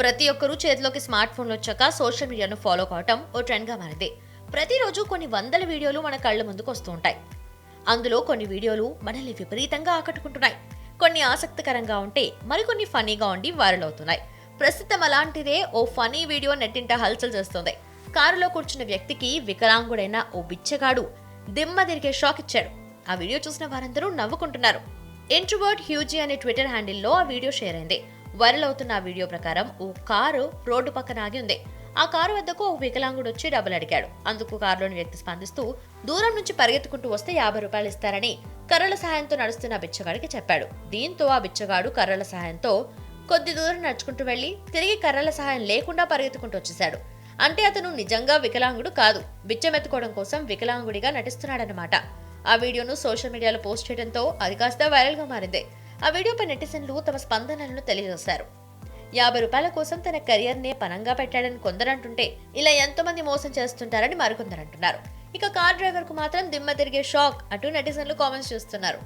ప్రతి ఒక్కరూ చేతిలోకి స్మార్ట్ ఫోన్లు వచ్చాక సోషల్ మీడియాను ఫాలో కావటం ఓ ట్రెండ్గా మారింది. ప్రతిరోజు కొన్ని వందల వీడియోలు మన కళ్ళ ముందుకు వస్తూ ఉంటాయి. అందులో కొన్ని వీడియోలు మనల్ని విపరీతంగా ఆకట్టుకుంటున్నాయి. కొన్ని ఆసక్తికరంగా ఉంటే మరికొన్ని ఫనీగా ఉండి వైరల్ అవుతున్నాయి. ప్రస్తుతం అలాంటిదే ఓ ఫనీ వీడియో నెట్టింట హల్చల్ చేస్తోంది. కారులో కూర్చున్న వ్యక్తికి వికలాంగుడైన ఓ బిచ్చగాడు దిమ్మ తిరిగే షాక్ ఇచ్చాడు. ఆ వీడియో చూసిన వారందరూ నవ్వుకుంటున్నారు. ఇంట్రోవర్డ్ హ్యూజీ అనే ట్విట్టర్ హ్యాండిల్లో ఆ వీడియో షేర్ అయింది. వైరల్ అవుతున్న ఆ వీడియో ప్రకారం ఓ కారు రోడ్డు పక్కన ఆగి ఉంది. ఆ కారు వద్దకు ఓ వికలాంగుడు వచ్చి డబ్బులు అడిగాడు. అందుకు కారులోని వ్యక్తి స్పందిస్తూ దూరం నుంచి పరిగెత్తుకుంటూ వస్తే యాభై రూపాయలు ఇస్తారని కర్రల సహాయంతో నడుస్తున్న బిచ్చగాడికి చెప్పాడు. దీంతో ఆ బిచ్చగాడు కర్రల సహాయంతో కొద్ది దూరం నడుచుకుంటూ వెళ్ళి తిరిగి కర్రల సహాయం లేకుండా పరిగెత్తుకుంటూ వచ్చేశాడు. అంటే అతను నిజంగా వికలాంగుడు కాదు. బిచ్చమెత్తుకోవడం కోసం వికలాంగుడిగా నటిస్తున్నాడన్నమాట. ఆ వీడియోను సోషల్ మీడియాలో పోస్ట్ చేయడంతో అది కాస్త వైరల్గా మారింది. ఆ వీడియోపై నెటిజన్లు తమ స్పందనలను తెలియజేశారు. యాభై రూపాయల కోసం తన కెరియర్నే పనంగా పెట్టాడని కొందరంటుంటే ఇలా ఎంతోమంది మోసం చేస్తుంటారని మరికొందరంటున్నారు. ఇక కార్ డ్రైవర్కు మాత్రం దిమ్మ తిరిగే షాక్ అంటూ నెటిజన్లు కామెంట్స్ చేస్తున్నారు.